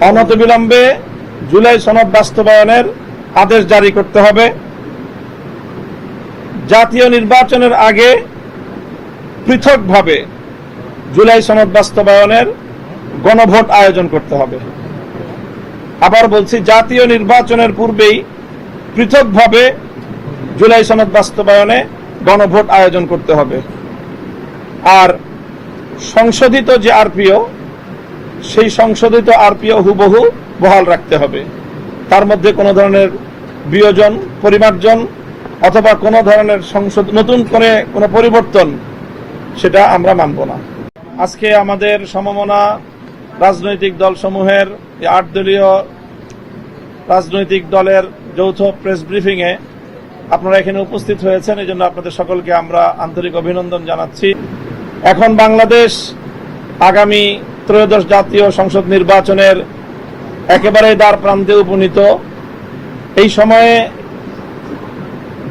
অনতিবিলম্বে জুলাই সনদ বাস্তবায়নের আদেশ জারি করতে হবে। জাতীয় নির্বাচনের আগে পৃথকভাবে জুলাই সনদ বাস্তবায়নের গণভোট আয়োজন করতে হবে। আবার বলছি, জাতীয় নির্বাচনের পূর্বেই পৃথকভাবে জুলাই সনদ বাস্তবায়নে গণভোট আয়োজন করতে হবে। আর সংশোধিত যে আরপিও সেই সংশোধিত আরপিও হুবহু বহাল রাখতে হবে। তার মধ্যে কোনো ধরনের বিয়োজন, পরিমার্জন অথবা কোনো ধরনের সংশোধ, নতুন করে কোনো পরিবর্তন, সেটা আমরা মানব না। আজকে আমাদের সমমনা রাজনৈতিক দলসমূহের আট দলীয় রাজনৈতিক দলের যৌথ প্রেস ব্রিফিংয়ে আপনারা এখানে উপস্থিত হয়েছেন এই জন্য আপনাদের সকলকে আমরা আন্তরিক অভিনন্দন জানাচ্ছি। এখন বাংলাদেশ আগামী ত্রয়োদশ জাতীয় সংসদ নির্বাচনের একেবারে দ্বার প্রান্তে উপনীত। এই সময়ে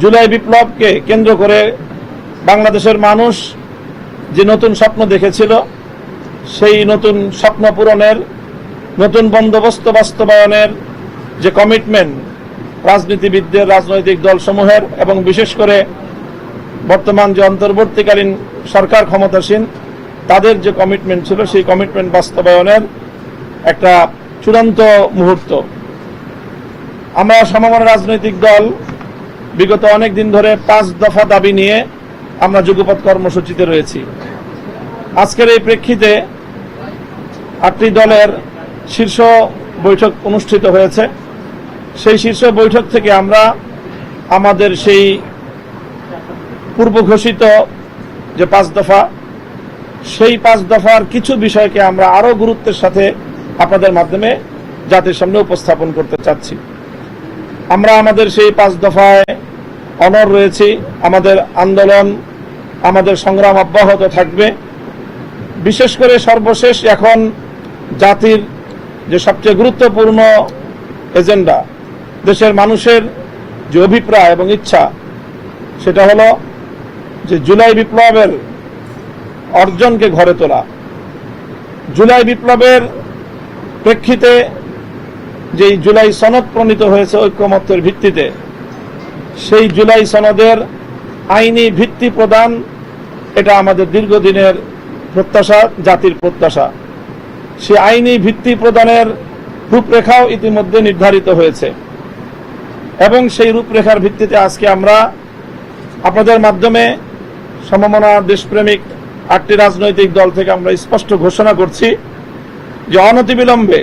জুলাই বিপ্লবকে কেন্দ্র করে বাংলাদেশের মানুষ যে নতুন স্বপ্ন দেখেছিল, সেই নতুন স্বপ্ন পূরণের, নতুন বন্দোবস্ত বাস্তবায়নের যে কমিটমেন্ট রাজনীতিবিদদের, রাজনৈতিক দলসমূহের এবং বিশেষ করে বর্তমান যে অন্তর্বর্তীকালীন সরকার ক্ষমতাসীন তাদের যে কমিটমেন্ট ছিল, সেই কমিটমেন্ট বাস্তবায়নের একটা চূড়ান্ত মুহূর্ত। আমরা সমমনা রাজনৈতিক দল বিগত অনেক দিন ধরে পাঁচ দফা দাবি নিয়ে আমরা যুগপৎ কর্মসূচিতে রয়েছি। আজকের এই প্রেক্ষিতে আটটি দলের শীর্ষ বৈঠক অনুষ্ঠিত হয়েছে। সেই শীর্ষ বৈঠক থেকে আমরা আমাদের সেই পূর্ব ঘোষিত যে পাঁচ দফা সেই পাঁচ দফার কিছু বিষয়কে আমরা আরও গুরুত্বের সাথে আপনাদের মাধ্যমে জাতির সামনে উপস্থাপন করতে চাচ্ছি। আমরা আমাদের সেই পাঁচ দফায় অনর রয়েছি, আমাদের আন্দোলন, আমাদের সংগ্রাম অব্যাহত থাকবে। বিশেষ করে সর্বশেষ এখন জাতির যে সবচেয়ে গুরুত্বপূর্ণ এজেন্ডা, দেশের মানুষের যে অভিপ্রায় এবং ইচ্ছা, সেটা হলো যে জুলাই বিপ্লবের অর্জনকে ঘরে তোলা। জুলাই বিপ্লবের প্রেক্ষিতে যেই জুলাই সনদ প্রণীত হয়েছে ঐক্যমত্যের ভিত্তিতে, সেই জুলাই সনদের আইনি ভিত্তি প্রদান এটা আমাদের দীর্ঘদিনের প্রত্যাশা, জাতির প্রত্যাশা। সে আইনি ভিত্তি প্রদানের রূপরেখাও ইতিমধ্যে নির্ধারিত হয়েছে। এবং সেই রূপরেখার ভিত্তিতে আজকে আমরা আপনাদের মাধ্যমে সমমনা দেশপ্রেমিক আটটি রাজনৈতিক দল থেকে আমরা স্পষ্ট ঘোষণা করছি যে অনতিবিলম্বে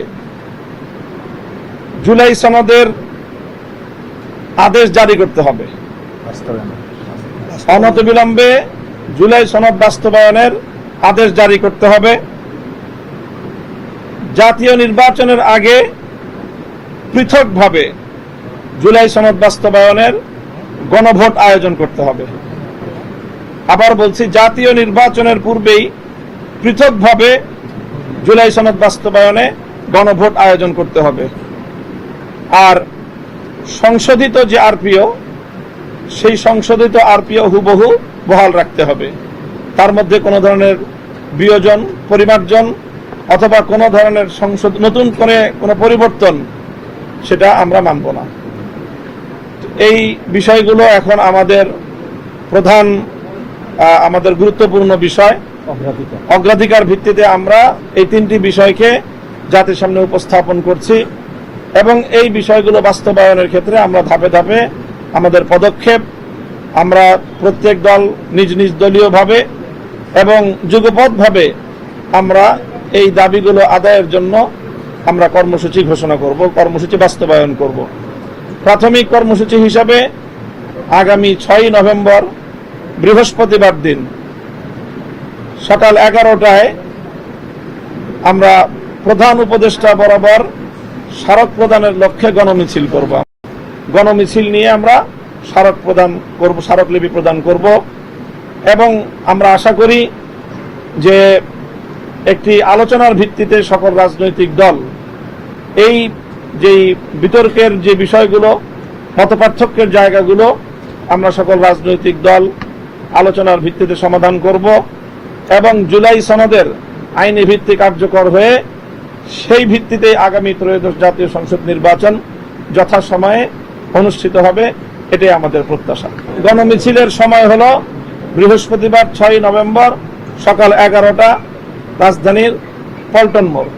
জুলাই সনদের আদেশ জারি করতে হবে। অনতিবিলম্বে জুলাই সনদ বাস্তবায়নের আদেশ জারি করতে হবে। জাতীয় নির্বাচনের আগে পৃথকভাবে জুলাই সনদ বাস্তবায়নের গণভোট আয়োজন করতে হবে। আবার বলছি, জাতীয় নির্বাচনের পূর্বেই পৃথকভাবে জুলাই সনদ বাস্তবায়নে গণভোট আয়োজন করতে হবে। আর সংশোধিত যে আরপিও, সেই সংশোধিত আরপিও হুবহু বহাল রাখতে হবে। তার মধ্যে কোনো ধরনের বিয়োজন, পরিমার্জন, অথবা কোনো ধরনের সংশোধ, নতুন করে কোনো পরিবর্তন, সেটা আমরা মানব না। এই বিষয়গুলো এখন আমাদের প্রধান আমাদের গুরুত্বপূর্ণ বিষয়। অগ্রাধিকার। ভিত্তিতে আমরা এই তিনটি বিষয়কে জাতির সামনে উপস্থাপন করছি এবং এই বিষয়গুলো বাস্তবায়নের ক্ষেত্রে আমরা ধাপে ধাপে আমাদের পদক্ষেপ আমরা প্রত্যেক দল নিজ নিজ দলীয়ভাবে এবং যুগপথভাবে আমরা এই দাবিগুলো আদায়ের জন্য আমরা কর্মসূচি ঘোষণা করব কর্মসূচি বাস্তবায়ন করব। প্রাথমিক কর্মসূচি হিসাবে আগামী ছয়ই নভেম্বর বৃহস্পতিবার দিন। সকাল এগারোটায় আমরা প্রধান উপদেষ্টা বরাবর স্মারক প্রদানের লক্ষ্যে গণমিছিল করব। গণমিছিল নিয়ে আমরা স্মারক প্রদান করব স্মারকলিপি প্রদান করব এবং আমরা আশা করি যে একটি আলোচনার ভিত্তিতে সকল রাজনৈতিক দল এই যেই বিতর্কের যে বিষয়গুলো, মতপার্থক্যের জায়গাগুলো, আমরা সকল রাজনৈতিক দল আলোচনার ভিত্তিতে সমাধান করব এবং জুলাই সনদের আইনি ভিত্তি কার্যকর হয়ে সেই ভিত্তিতে আগামী ত্রয়োদশ জাতীয় সংসদ নির্বাচন যথাসময়ে অনুষ্ঠিত হবে এটাই আমাদের প্রত্যাশা। গণমিছিলের সময় হল বৃহস্পতিবার ছয় নভেম্বর সকাল এগারোটা রাজধানীর পল্টন মোড়।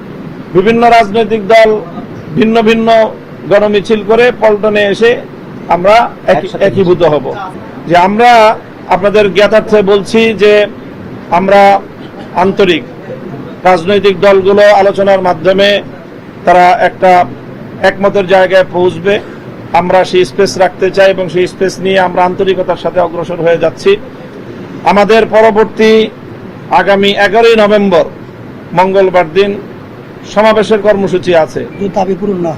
বিভিন্ন রাজনৈতিক দল ভিন্ন ভিন্ন গণমিছিল করে পল্টনে এসে আমরা একীভূত হব। যে আমরা আপনাদের জ্ঞাতার্থে বলছি যে আমরা আন্তরিক রাজনৈতিক দলগুলো আলোচনার মাধ্যমে তারা একটা একমতের জায়গায় পৌঁছবে। আমরা সেই স্পেস রাখতে চাই এবং সেই স্পেস নিয়ে আমরা আন্তরিকতার সাথে অগ্রসর হয়ে যাচ্ছি। আমাদের পরবর্তী আগামী এগারোই নভেম্বর মঙ্গলবার দিন সমাবেশের কর্মসূচি আছে।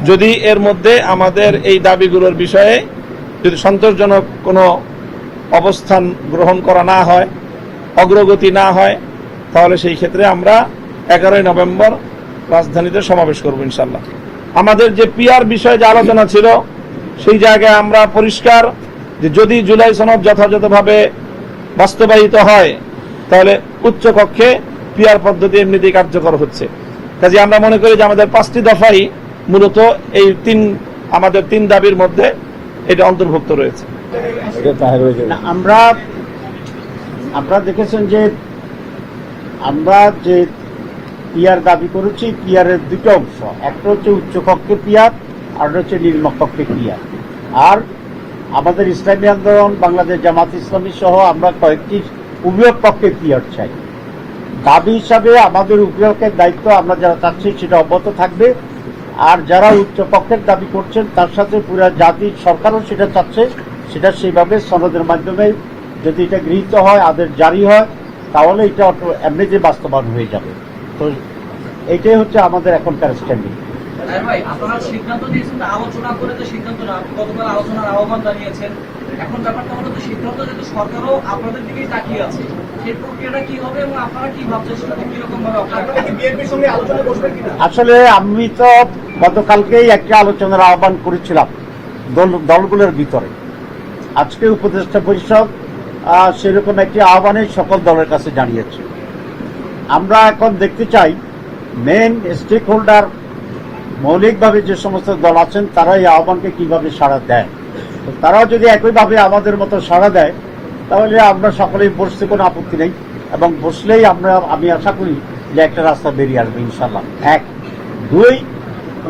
যদি এর মধ্যে আমাদের এই দাবিগুলোর বিষয়ে যদি সন্তোষজনক কোনো অবস্থান গ্রহণ করা না হয়, অগ্রগতি না হয়, তাহলে সেই ক্ষেত্রে আমরা এগারোই নভেম্বর রাজধানীতে সমাবেশ করব ইনশাল্লাহ আমাদের যে পিআর বিষয়ে যে আলোচনা ছিল, সেই জায়গায় আমরা পরিষ্কার যে যদি জুলাই সনদ যথাযথভাবে বাস্তবায়িত হয়, তাহলে উচ্চ কক্ষে পিআর পদ্ধতি এমনিতেই কার্যকর হচ্ছে। কাজে আমরা মনে করি যে আমাদের পাঁচটি দফাই মূলত এই তিন, আমাদের তিন দাবির মধ্যে এটা অন্তর্ভুক্ত রয়েছে। আমরা আপনারা দেখেছেন যে আমরা যে পিয়ার দাবি করেছি, পিয়ারের দুটো অংশ। একটা হচ্ছে উচ্চকক্ষে পিয়ার, আর হচ্ছে নিম্নকক্ষে পিয়ার। আর আমাদের ইসলামী আন্দোলন, বাংলাদেশ জামাত ইসলামী সহ আমরা কয়েকটি উভয় পক্ষে পিয়ার চাই। দাবি হিসাবে আমাদের উভয়কের দায়িত্ব আমরা যারা চাচ্ছি সেটা অব্যাহত থাকবে। আর যারা উচ্চ পক্ষের দাবি করছেন, তার সাথে পুরো জাতির সরকারও সেটা চাচ্ছে। সেটা সেইভাবে সনদের মাধ্যমে যদি এটা গৃহীত হয় আদের জারি হয় তাহলে এটা অটো- এমনিতে বাস্তবায়ন হয়ে যাবে। তো এইটাই হচ্ছে আমাদের এখনকার স্ট্যান্ডিং আপনারা সিদ্ধান্ত নিয়েছেন আলোচনা করে তো সিদ্ধান্ত না গতকাল আলোচনার আহ্বান জানিয়েছেন। এখন ব্যাপারটা হলো যে সিদ্ধান্ত যেহেতু সরকারও আপনাদের দিকেই তাকিয়ে আছে সেই প্রক্রিয়াটা কি হবে এবং আপনারা কি ভাবছেন সেটাতে কীরকম ভাবে বিএনপির সঙ্গে আলোচনা বসবেন কিনা? আসলে আমি তো গতকালকেই একটা আলোচনার আহ্বান করেছিলাম দল দলগুলোর ভিতরে। আজকে উপদেষ্টা পরিষদ সেরকম একটি আহ্বানে সকল দলের কাছে জানিয়েছে। আমরা এখন দেখতে চাই মেন স্টেক হোল্ডার মৌলিকভাবে যে সমস্ত দল আছেন, তারা এই আহ্বানকে কীভাবে সাড়া দেয়? তারাও যদি একইভাবে আমাদের মতো সাড়া দেয়, তাহলে আমরা সকলেই বসতে কোনো আপত্তি নেই, এবং বসলেই আমরা, আমি আশা করি যে একটা রাস্তা বেরিয়ে আসবে ইনশাল্লাহ এক। দুই,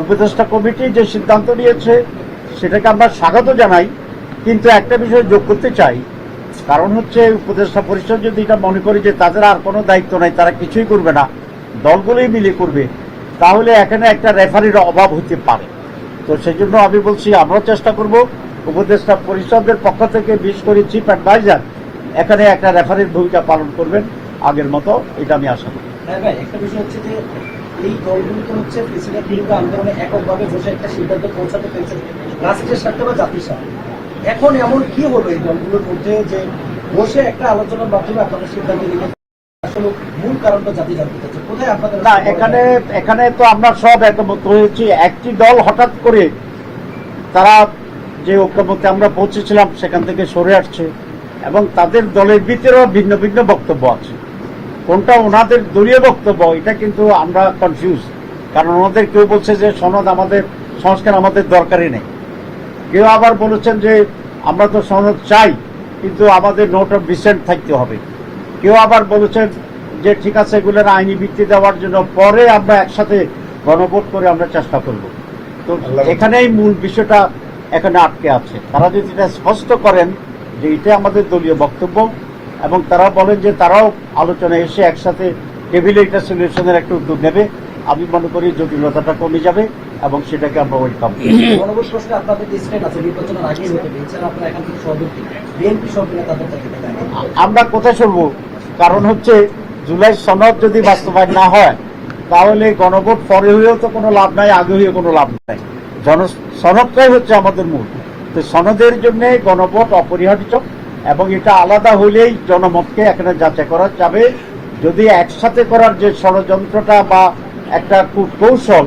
উপদেষ্টা কমিটি যে সিদ্ধান্ত নিয়েছে, সেটাকে আমরা স্বাগত জানাই। কিন্তু একটা বিষয় যোগ করতে চাই। কারণ হচ্ছে উপদেষ্টা পরিষদ যদি এটা মনে করি যে তাদের আর কোনো দায়িত্ব নাই, তারা কিছুই করবে না, দলগুলোই মিলে করবে, তাহলে এখানে একটা রেফারির অভাব হতে পারে। তো সেই জন্য আমি বলছি, আমরাও চেষ্টা করব উপদেষ্টা পরিষদের পক্ষ থেকে বিশেষ করে চিফ অ্যাডভাইজার এখানে একটা রেফারির ভূমিকা পালন করবেন আগের মতো, এটা আমি আশা করি। হ্যাঁ একটা বিষয় হচ্ছে যে এই দলগুলো তো হচ্ছে আন্দোলনে এককভাবে বসে একটা সিদ্ধান্ত পৌঁছাতে পেরেছে রাষ্ট্রের বা জাতির এখন এমন কি হলো এই দলগুলোর মধ্যে যে বসে একটা আলোচনার মাধ্যমে আপনারা সিদ্ধান্ত নিতে আসলে মূল কারণটা জাতি জানতে চাচ্ছে কোথায় আপনাদের না এখানে এখানে তো আমরা সব একমত হয়েছি। একটি দল হঠাৎ করে তারা যে ঐক্যমতে আমরা পৌঁছেছিলাম সেখান থেকে সরে আসছে এবং তাদের দলের ভিতরেও ভিন্ন ভিন্ন বক্তব্য আছে। কোনটা ওনাদের দলীয় বক্তব্য এটা কিন্তু আমরা কনফিউজ কারণ ওনাদের কেউ বলছে যে সনদ আমাদের সংস্কার আমাদের দরকারই নেই। কেউ আবার বলেছেন যে আমরা তো সনদ চাই কিন্তু আমাদের নোট অফ ডিসেন্ট থাকতে হবে। কেউ আবার বলেছেন যে ঠিক আছে এগুলোর আইনি ভিত্তি দেওয়ার জন্য পরে আমরা একসাথে গণভোট করে আমরা চেষ্টা করব। তো এখানেই মূল বিষয়টা এখানে আটকে আছে। তারা যদি এটা স্পষ্ট করেন যে এটা আমাদের দলীয় বক্তব্য এবং তারা বলেন যে তারাও আলোচনায় এসে একসাথে টেবিলে এটা সলিউশনের একটা উদ্যোগ নেবে আমি মনে করি জটিলতাটা কমে যাবে। এবং সেটাকে আমরা ওয়েলকাম গণভোট আপনাদের ডিসিশন আছে নির্বাচনের আগে হতে এছাড়া আপনারা এখান থেকে সভাপতি বিএনপি সরকারে তাদের আমরা কোথায় সরব কারণ হচ্ছে জুলাই সনদ যদি বাস্তবায়ন না হয় তাহলে গণভোট পরে হয়েও তো কোনো লাভ নাই আগে হয়ে কোনো লাভ নাই। জন সনদটাই হচ্ছে আমাদের মূল। তো সনদের জন্য গণভোট অপরিহার্য এবং এটা আলাদা হলেই জনমতকে এখানে যাচাই করা যাবে। যদি একসাথে করার যে ষড়যন্ত্রটা বা একটা কৌশল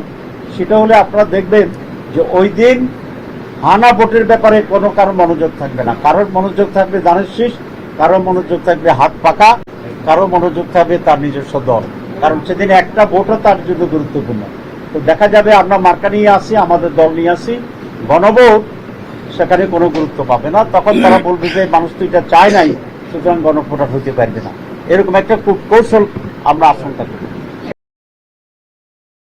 সেটা হলে আপনারা দেখবেন যে ওই দিন হানা ভোটের ব্যাপারে কোনো কারও মনোযোগ থাকবে না। কারোর মনোযোগ থাকবে দানের শীষ, কারোর মনোযোগ থাকবে হাত পাকা কারও মনোযোগ থাকবে তার নিজস্ব দল। কারণ সেদিন একটা ভোটও তার জন্য গুরুত্বপূর্ণ। তো দেখা যাবে আমরা মার্কা নিয়ে আসি, আমাদের দল নিয়ে আসি, গণভোট, সেখানে কোনো গুরুত্ব পাবে না। তখন তারা বলবে যে মানুষ তো এটা চায় নাই, সুতরাং গণভোটার হতে পারবে না। এরকম একটা কৌশল আমরা আশঙ্কা করি।